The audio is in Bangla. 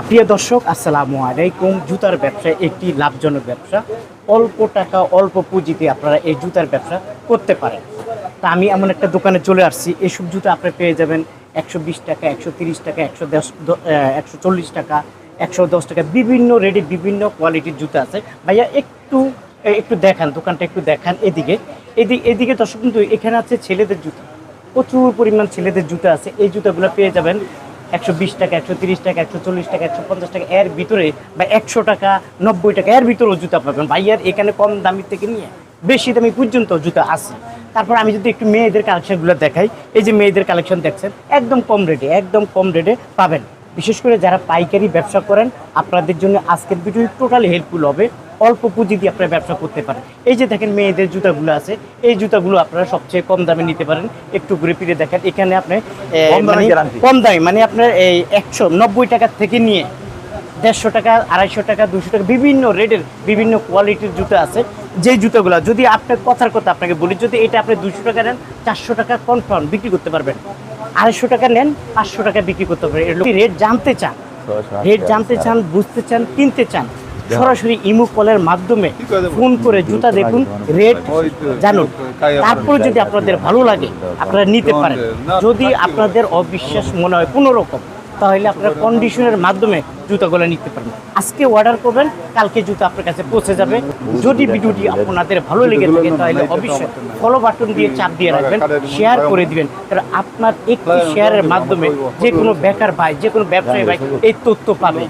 প্রিয় দর্শক, আসসালামু আলাইকুম। জুতার ব্যবসা একটি লাভজনক ব্যবসা। অল্প টাকা, অল্প পুঁজিতে আপনারা এই জুতার ব্যবসা করতে পারেন। তা আমি এমন একটা দোকানে চলে আসছি। এসব জুতো আপনি পেয়ে যাবেন একশো বিশ টাকা, একশো তিরিশ টাকা, একশো দশ একশো চল্লিশ টাকা, একশো দশ টাকা। বিভিন্ন রেডি, বিভিন্ন কোয়ালিটির জুতো আছে। ভাইয়া, একটু একটু দেখান, দোকানটা একটু দেখান এদিকে। এদিকে এদিকে দর্শক কিন্তু এখানে আছে ছেলেদের জুতো। প্রচুর পরিমাণ ছেলেদের জুতো আছে। এই জুতোগুলো পেয়ে যাবেন একশো বিশ টাকা, একশো তিরিশ টাকা, একশো চল্লিশ টাকা, একশো পঞ্চাশ টাকা, এর ভিতরে বা একশো টাকা, নব্বই টাকা, এর ভিতরেও জুতা পাবেন। ভাইয়ার এখানে কম দামি থেকে নিয়ে বেশি দামি পর্যন্ত জুতা আছে। তারপর আমি যদি একটু মেয়েদের কালেকশনগুলো দেখাই, এই যে মেয়েদের কালেকশন দেখছেন, একদম কম রেটে একদম কম রেটে পাবেন। বিশেষ করে যারা পাইকারি ব্যবসা করেন, আপনাদের জন্য আজকের ভিডিও টোটালি হেল্পফুল হবে। অল্প পুঁজি দিয়ে আপনারা ব্যবসা করতে পারেন। এই যে দেখেন মেয়েদের জুতাগুলো আছে এই জুতাগুলো আপনারা সবচেয়ে কম দামে নিতে পারেন। একটু ঘুরে ফিরে দেখেন এখানে আপনি কম দামে মানে। কম দামে মানে আপনার এই একশো নব্বই টাকা থেকে নিয়ে দেড়শো টাকা আড়াইশো টাকা দুশো টাকা বিভিন্ন রেটের বিভিন্ন কোয়ালিটির জুতো আছে। যে জুতোগুলো যদি আপনার কথার কথা আপনাকে বলি যদি এটা আপনি দুশো টাকা নেন চারশো টাকা কনফার্ম বিক্রি করতে পারবেন। আড়াইশো টাকা নেন পাঁচশো টাকা বিক্রি করতে পারবেন। রেট জানতে চান। রেট জানতে চান বুঝতে চান কিনতে চান সরাসরি ইমো কলের মাধ্যমে ফোন করে জুতা দেখুন রেট জানুন। তারপর যদি আপনাদের ভালো লাগে আপনারা নিতে পারেন। যদি আপনাদের অবিশ্বাস মনে হয় কোনো রকম তাহলে আপনারা কন্ডিশনের মাধ্যমে জুতাগুলো নিতে পারেন। আজকে অর্ডার করবেন কালকে জুতা আপনার কাছে পৌঁছে যাবে। যদি ভিডিওটি আপনাদের ভালো লেগে থাকে তাহলে অবশ্যই ফলো বাটন দিয়ে চাপ দিয়ে রাখবেন শেয়ার করে দিবেন। কারণ আপনার একটি শেয়ারের মাধ্যমে যে কোনো বেকার ভাই যে কোনো ব্যবসায়ী ভাই এই তথ্য পাবে।